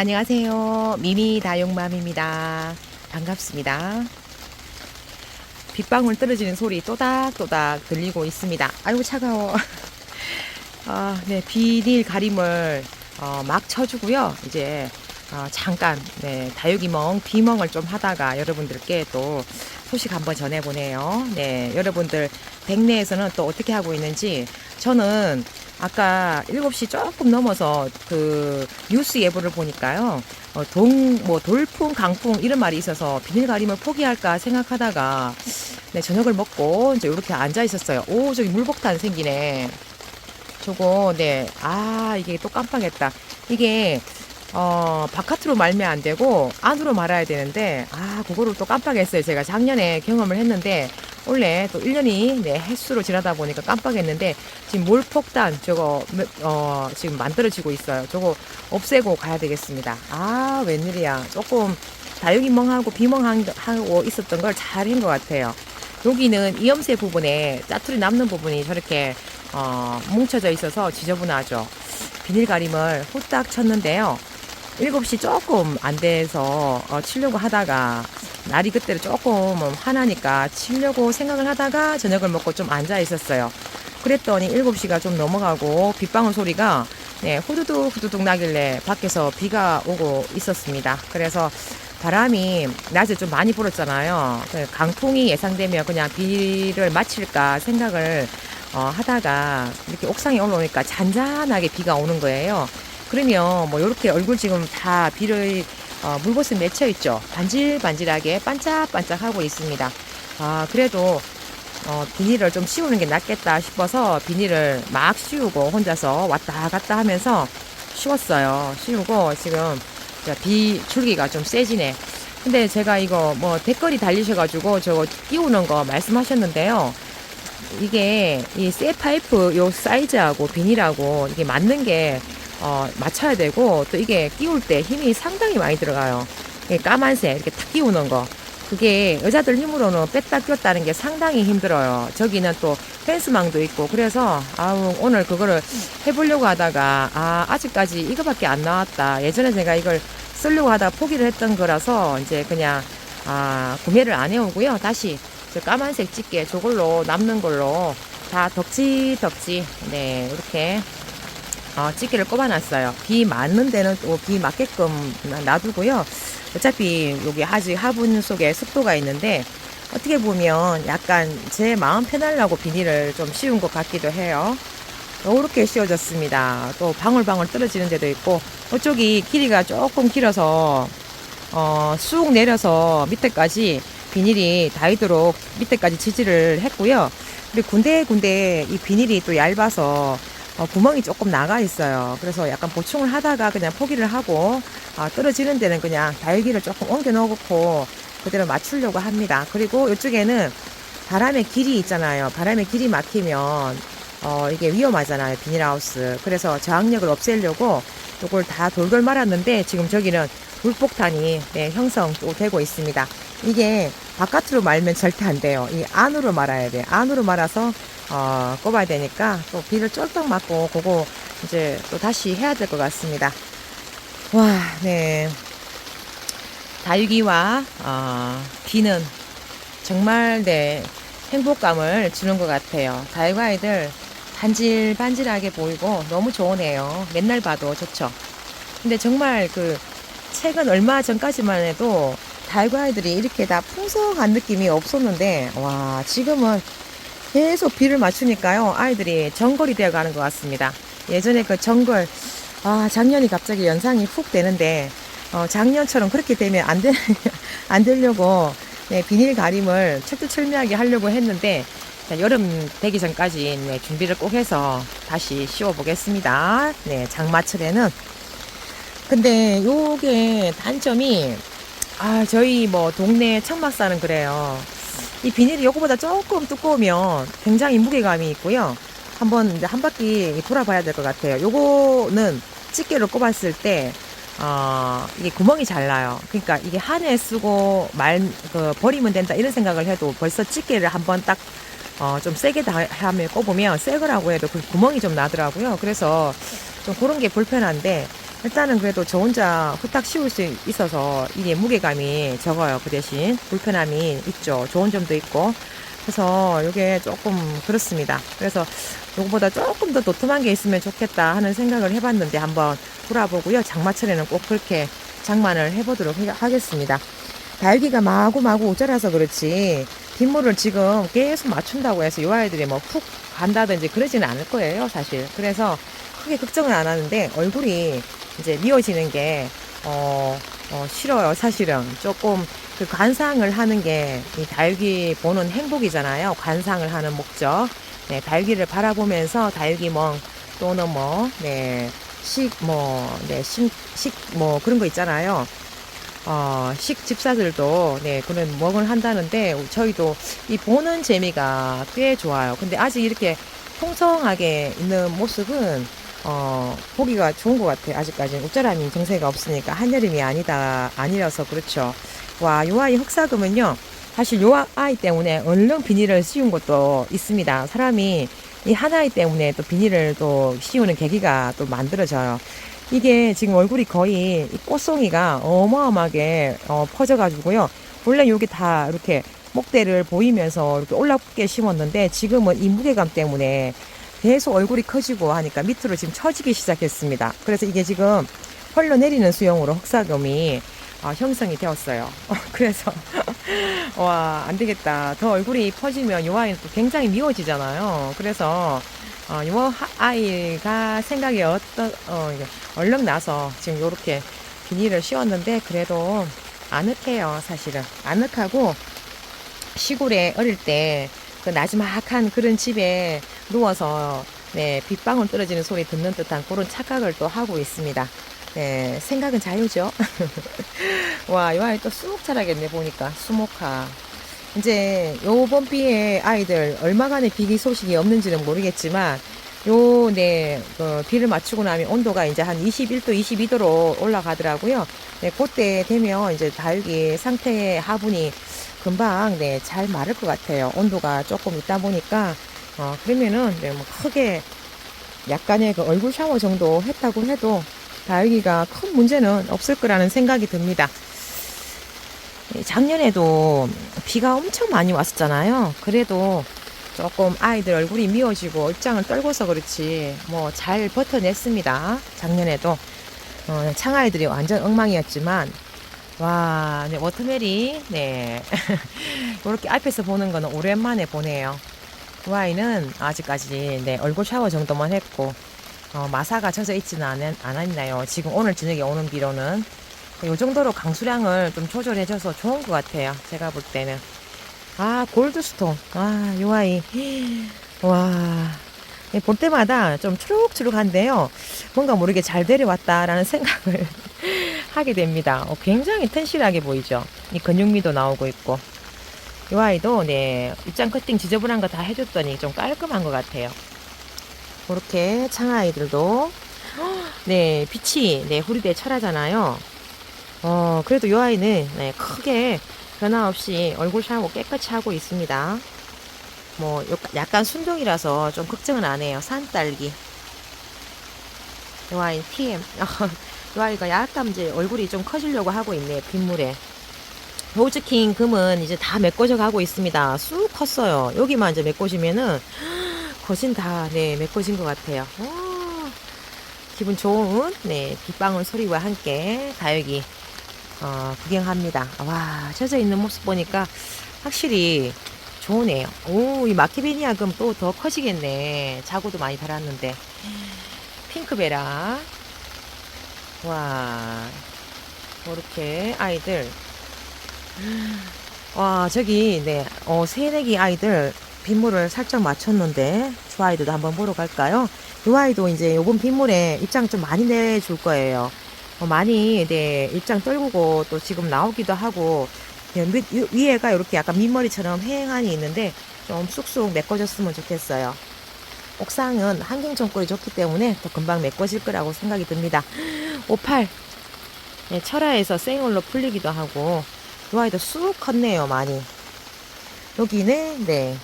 안녕하세요. 미미 다용맘입니다. 반갑습니다. 빗방울 떨어지는 소리 또닥또닥 들리고 있습니다. 아이고 차가워. 아, 네 비닐 가림을 어, 막 쳐주고요. 이제 어, 잠깐 네 다육이멍 비멍을 좀 하다가 여러분들께 또 소식 한번 전해보네요. 네 여러분들 백내에서는 또 어떻게 하고 있는지 저는 아까 7시 조금 넘어서 그 뉴스 예보를 보니까요. 어, 동, 뭐, 돌풍, 강풍, 이런 말이 있어서 비닐 가림을 포기할까 생각하다가, 네, 저녁을 먹고, 이제 이렇게 앉아 있었어요. 오, 저기 물폭탄 생기네. 저거, 네. 아, 이게 또 깜빡했다. 이게, 어, 바깥으로 말면 안 되고, 안으로 말아야 되는데, 아, 그거를 또 깜빡했어요. 제가 작년에 경험을 했는데, 원래 또 1년이 네, 횟수로 지나다 보니까 깜빡했는데 지금 몰폭탄 저거 어, 지금 만들어지고 있어요. 저거 없애고 가야 되겠습니다. 아 웬일이야. 조금 다육이 멍하고 비멍하고 있었던 걸 잘한 것 같아요. 여기는 이염새 부분에 짜투리 남는 부분이 저렇게 어, 뭉쳐져 있어서 지저분하죠. 비닐 가림을 후딱 쳤는데요. 7시 조금 안 돼서 어, 치려고 하다가 날이 그때로 조금 화나니까 치려고 생각을 하다가 저녁을 먹고 좀 앉아 있었어요. 그랬더니 7시가 좀 넘어가고 빗방울 소리가 네, 후두둑 후두둑 나길래 밖에서 비가 오고 있었습니다. 그래서 바람이 낮에 좀 많이 불었잖아요. 그 강풍이 예상되면 그냥 비를 마칠까 생각을 어, 하다가 이렇게 옥상에 올라오니까 잔잔하게 비가 오는 거예요. 그러면 뭐 이렇게 얼굴 지금 다 비를 어, 물것을 맺혀 있죠. 반질반질하게 반짝반짝하고 있습니다. 아 그래도 어, 비닐을 좀 씌우는 게 낫겠다 싶어서 비닐을 막 씌우고 혼자서 왔다 갔다 하면서 씌웠어요. 씌우고 지금 비 줄기가 좀 세지네. 근데 제가 이거 뭐 댓글이 달리셔가지고 저거 끼우는 거 말씀하셨는데요. 이게 이 쇠 파이프 요 사이즈하고 비닐하고 이게 맞는 게 어, 맞춰야 되고 또 이게 끼울 때 힘이 상당히 많이 들어가요. 까만색 이렇게 탁 끼우는 거. 그게 여자들 힘으로는 뺐다 끼웠다는 게 상당히 힘들어요. 저기는 또 펜스망도 있고 그래서 아우 오늘 그거를 해보려고 하다가 아 아직까지 이거밖에 안 나왔다. 예전에 제가 이걸 쓰려고 하다 포기를 했던 거라서 이제 그냥 아 구매를 안 해오고요. 다시 저 까만색 집게 저걸로 남는 걸로 다 덕지 덕지 네 이렇게 어, 찌개를 꼽아놨어요. 비 맞는 데는 또 비 맞게끔 놔두고요. 어차피 여기 아직 화분 속에 습도가 있는데 어떻게 보면 약간 제 마음 편하려고 비닐을 좀 씌운 것 같기도 해요. 이렇게 씌워졌습니다. 또 방울방울 떨어지는 데도 있고 이쪽이 길이가 조금 길어서 어, 쑥 내려서 밑에까지 비닐이 닿도록 밑에까지 지지를 했고요. 그리고 군데군데 이 비닐이 또 얇아서 어, 구멍이 조금 나가 있어요. 그래서 약간 보충을 하다가 그냥 포기를 하고 어, 떨어지는 데는 그냥 다육이를 조금 옮겨 놓고 그대로 맞추려고 합니다. 그리고 이쪽에는 바람의 길이 있잖아요. 바람의 길이 막히면 어, 이게 위험하잖아요. 비닐하우스. 그래서 저항력을 없애려고 이걸 다 돌돌 말았는데 지금 저기는 불폭탄이 네, 형성 또 되고 있습니다. 이게 바깥으로 말면 절대 안 돼요. 이 안으로 말아야 돼요. 안으로 말아서 어, 꼽아야 되니까 또 비를 쫄딱 맞고 그거 이제 또 다시 해야 될 것 같습니다. 와, 네. 다육이와 어, 비는 정말 네 행복감을 주는 것 같아요. 다육 아이들 반질반질하게 보이고 너무 좋으네요. 맨날 봐도 좋죠. 근데 정말 그 최근 얼마 전까지만 해도 다육 아이들이 이렇게 다 풍성한 느낌이 없었는데 와 지금은 계속 비를 맞추니까요. 아이들이 정글이 되어 가는 것 같습니다. 예전에 그 정글 아 작년이 갑자기 연상이 훅 되는데 어, 작년처럼 그렇게 되면 안, 되, 안 되려고 네, 비닐 가림을 철두철미하게 하려고 했는데 자, 여름 되기 전까지 네, 준비를 꼭 해서 다시 씌워 보겠습니다. 네 장마철에는. 근데 요게 단점이 아 저희 뭐 동네 청막사는 그래요 이 비닐이 요거보다 조금 두꺼우면 굉장히 무게감이 있고요. 한번 이제 한 바퀴 돌아봐야 될 것 같아요. 요거는 집게로 꼽았을 때, 어, 이게 구멍이 잘 나요. 그러니까 이게 한 해 쓰고 말, 그, 버리면 된다 이런 생각을 해도 벌써 집게를 한번 딱, 어, 좀 세게 다, 하면 꼽으면 새 거라고 해도 그 구멍이 좀 나더라고요. 그래서 좀 그런 게 불편한데, 일단은 그래도 저 혼자 후딱 씌울 수 있어서 이게 무게감이 적어요. 그 대신 불편함이 있죠. 좋은 점도 있고. 그래서 이게 조금 그렇습니다. 그래서 요거보다 조금 더 도톰한 게 있으면 좋겠다 하는 생각을 해봤는데 한번 돌아보고요. 장마철에는 꼭 그렇게 장만을 해보도록 해- 하겠습니다. 달기가 마구마구 오자라서 그렇지 빗물을 지금 계속 맞춘다고 해서 요 아이들이 뭐 푹 간다든지 그러지는 않을 거예요 사실 그래서 크게 걱정은 안 하는데 얼굴이 이제 미워지는 게 어, 어, 싫어요 사실은 조금 그 관상을 하는 게 이 달기 보는 행복이잖아요 관상을 하는 목적 네, 달기를 바라보면서 달기멍 또는 뭐, 네, 식, 뭐, 네, 식, 식, 뭐, 그런 거 있잖아요. 어, 식 집사들도, 네, 그런 멍을 한다는데, 저희도 이 보는 재미가 꽤 좋아요. 근데 아직 이렇게 풍성하게 있는 모습은, 어, 보기가 좋은 것 같아요. 아직까지는. 웃자람이 정세가 없으니까 한여름이 아니다, 아니라서 그렇죠. 와, 요 아이 흑사금은요, 사실 요 아이 때문에 얼른 비닐을 씌운 것도 있습니다. 사람이 이 하나이 때문에 또 비닐을 또 씌우는 계기가 또 만들어져요. 이게 지금 얼굴이 거의 이 꽃송이가 어마어마하게 어, 퍼져가지고요. 원래 여기 다 이렇게 목대를 보이면서 이렇게 올라붙게 심었는데 지금은 이 무게감 때문에 계속 얼굴이 커지고 하니까 밑으로 지금 처지기 시작했습니다. 그래서 이게 지금 흘러내리는 수영으로 흑사금이 어, 형성이 되었어요. 그래서 와, 안 되겠다. 더 얼굴이 퍼지면 요 아이는 또 굉장히 미워지잖아요. 그래서, 어, 요 하- 아이가 생각이 어떤, 어, 얼른 나서 지금 요렇게 비닐을 씌웠는데, 그래도 아늑해요, 사실은. 아늑하고, 시골에 어릴 때, 그 나지막한 그런 집에 누워서, 네, 빗방울 떨어지는 소리 듣는 듯한 그런 착각을 또 하고 있습니다. 네, 생각은 자유죠. 와, 이 아이 또쑥 자라겠네, 보니까. 수목화. 이제 요번 비에 아이들 얼마간의 비기 소식이 없는지는 모르겠지만, 요, 네, 그 비를 맞추고 나면 온도가 이제 한 21도, 22도로 올라가더라고요. 네, 그때 되면 이제 다육이 상태의 하분이 금방, 네, 잘 마를 것 같아요. 온도가 조금 있다 보니까, 어, 그러면은, 네, 뭐 크게 약간의 그 얼굴 샤워 정도 했다고 해도 다육이가 큰 문제는 없을 거라는 생각이 듭니다. 예, 작년에도 비가 엄청 많이 왔었잖아요. 그래도 조금 아이들 얼굴이 미워지고 입장을 떨고서 그렇지 뭐 잘 버텨냈습니다. 작년에도 어, 창아이들이 완전 엉망이었지만 와, 네, 워터멜이 네 이렇게 앞에서 보는 거는 오랜만에 보네요. 그 아이는 아직까지 네, 얼굴 샤워 정도만 했고 어, 마사가 젖어 있지는 않, 않았나요? 지금 오늘 저녁에 오는 비로는 이 정도로 강수량을 좀 조절해줘서 좋은 것 같아요. 제가 볼 때는. 아, 골드스톤. 아, 요 아이. 와. 예, 볼 때마다 좀 초록초록한데요. 뭔가 모르게 잘 데려왔다라는 생각을 하게 됩니다. 어, 굉장히 튼실하게 보이죠. 이 근육미도 나오고 있고. 이 아이도, 네, 입장 커팅 지저분한 거 다 해줬더니 좀 깔끔한 것 같아요. 그렇게 창아이들도, 네, 빛이, 네, 후리대 철하잖아요. 어, 그래도 이 아이는 네, 크게 변화 없이 얼굴 샤워 깨끗이 하고 있습니다. 뭐 요- 약간 순둥이라서 좀 걱정은 안 해요. 산딸기. 이 아이 TM. 이 아이가 약간 이제 얼굴이 좀 커지려고 하고 있네요. 빗물에. 로즈킹 금은 이제 다 메꿔져 가고 있습니다. 쑥 컸어요. 여기만 이제 메꿔지면은 거진 다 네, 메꿔진 것 같아요. 오, 기분 좋은 네, 빗방울 소리와 함께 다육이 어, 구경합니다. 와, 젖어 있는 모습 보니까 확실히 좋으네요. 오, 이 마키베니아 금 또 더 커지겠네. 자구도 많이 달았는데. 핑크베라. 와, 이렇게 아이들. 와, 저기, 네, 어, 새내기 아이들 빗물을 살짝 맞췄는데, 저 아이들도 한번 보러 갈까요? 이 아이도 이제 요번 빗물에 입장 좀 많이 내줄 거예요. 어, 많이 네 입장 떨구고 또 지금 나오기도 하고 네, 밑- 위- 위에가 이렇게 약간 밑머리처럼 휑한이 있는데 좀 쑥쑥 메꿔졌으면 좋겠어요. 옥상은 환경 정골이 좋기 때문에 더 금방 메꿔질 거라고 생각이 듭니다. 58 네, 철화에서 생얼로 풀리기도 하고 이 아이도 쑥 컸네요 많이. 여기는 네.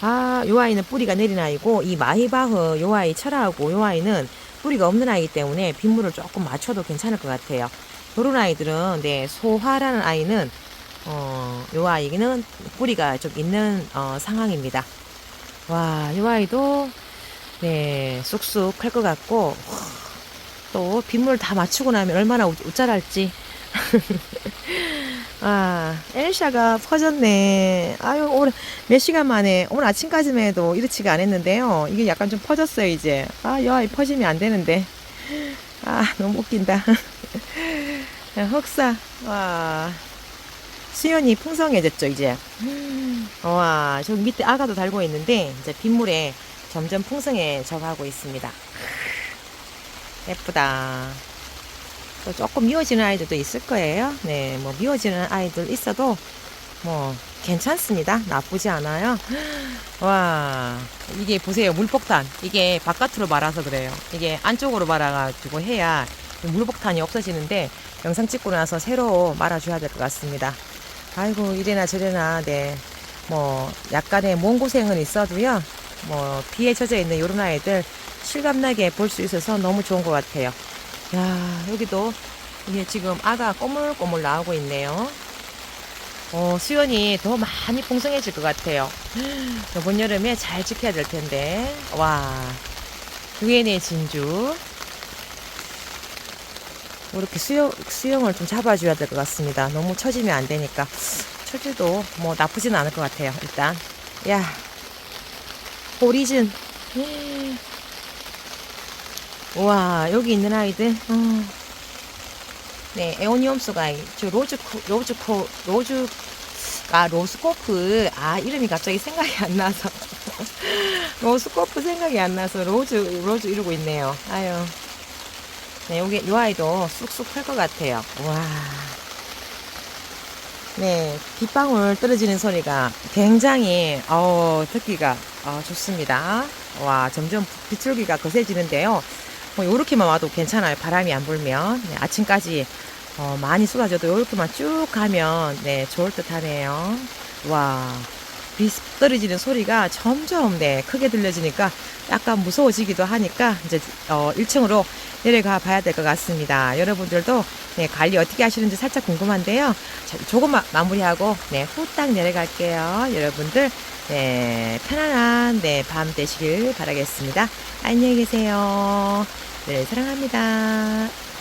아, 요 아이는 뿌리가 내린 아이고 이 마히바흐 요 아이 철화하고 요 아이는 뿌리가 없는 아이기 때문에 빗물을 조금 맞춰도 괜찮을 것 같아요. 요런 아이들은 네 소화라는 아이는 어, 요 아이는 뿌리가 좀 있는 어, 상황입니다. 와, 이 아이도 네 쑥쑥 클 것 같고 또 빗물 다 맞추고 나면 얼마나 웃- 웃잘할지. 아, 엘샤가 퍼졌네. 아유, 오늘 몇 시간 만에, 오늘 아침까지만 해도 이렇지가 않았는데요. 이게 약간 좀 퍼졌어요, 이제. 아, 여 아이 퍼지면 안 되는데. 아, 너무 웃긴다. 야, 흑사, 와. 수연이 풍성해졌죠, 이제. 와, 저기 밑에 아가도 달고 있는데, 이제 빗물에 점점 풍성해져 가고 있습니다. 예쁘다. 또 조금 미워지는 아이들도 있을 거예요. 네, 뭐 미워지는 아이들 있어도 뭐 괜찮습니다. 나쁘지 않아요. 와, 이게 보세요. 물폭탄. 이게 바깥으로 말아서 그래요. 이게 안쪽으로 말아가지고 해야 물폭탄이 없어지는데 영상 찍고 나서 새로 말아줘야 될 것 같습니다. 아이고, 이래나 저래나, 네. 뭐, 약간의 몸 고생은 있어도요. 뭐, 비에 젖어 있는 요런 아이들 실감나게 볼 수 있어서 너무 좋은 것 같아요. 야, 여기도 이게 지금 아가 꼬물꼬물 나오고 있네요. 어, 수연이 더 많이 풍성해질 것 같아요. 이번 여름에 잘 지켜야 될 텐데. 와, 유엔의 진주. 이렇게 수영, 수영을 좀 잡아줘야 될 것 같습니다. 너무 처지면 안 되니까. 처지도 뭐 나쁘진 않을 것 같아요, 일단. 야, 오리진. 와, 여기 있는 아이들. 어. 네, 에오니엄스가 저 로즈코, 로즈코, 로즈, 아, 로스코프. 아, 이름이 갑자기 생각이 안 나서. 로스코프 생각이 안 나서 로즈, 로즈 이러고 있네요. 아유. 네, 여기, 요 아이도 쑥쑥 클 것 같아요. 와. 네, 빗방울 떨어지는 소리가 굉장히, 어, 듣기가 어, 좋습니다. 와, 점점 비둘기가 거세지는데요. 뭐, 요렇게만 와도 괜찮아요. 바람이 안 불면. 네, 아침까지 어, 많이 쏟아져도 요렇게만 쭉 가면, 네, 좋을 듯 하네요. 와, 비 떨어지는 소리가 점점, 네, 크게 들려지니까 약간 무서워지기도 하니까, 이제, 어, 1층으로 내려가 봐야 될 것 같습니다. 여러분들도, 네, 관리 어떻게 하시는지 살짝 궁금한데요. 자, 조금만 마무리하고, 네, 후딱 내려갈게요. 여러분들, 네, 편안한, 네, 밤 되시길 바라겠습니다. 안녕히 계세요. 네, 사랑합니다.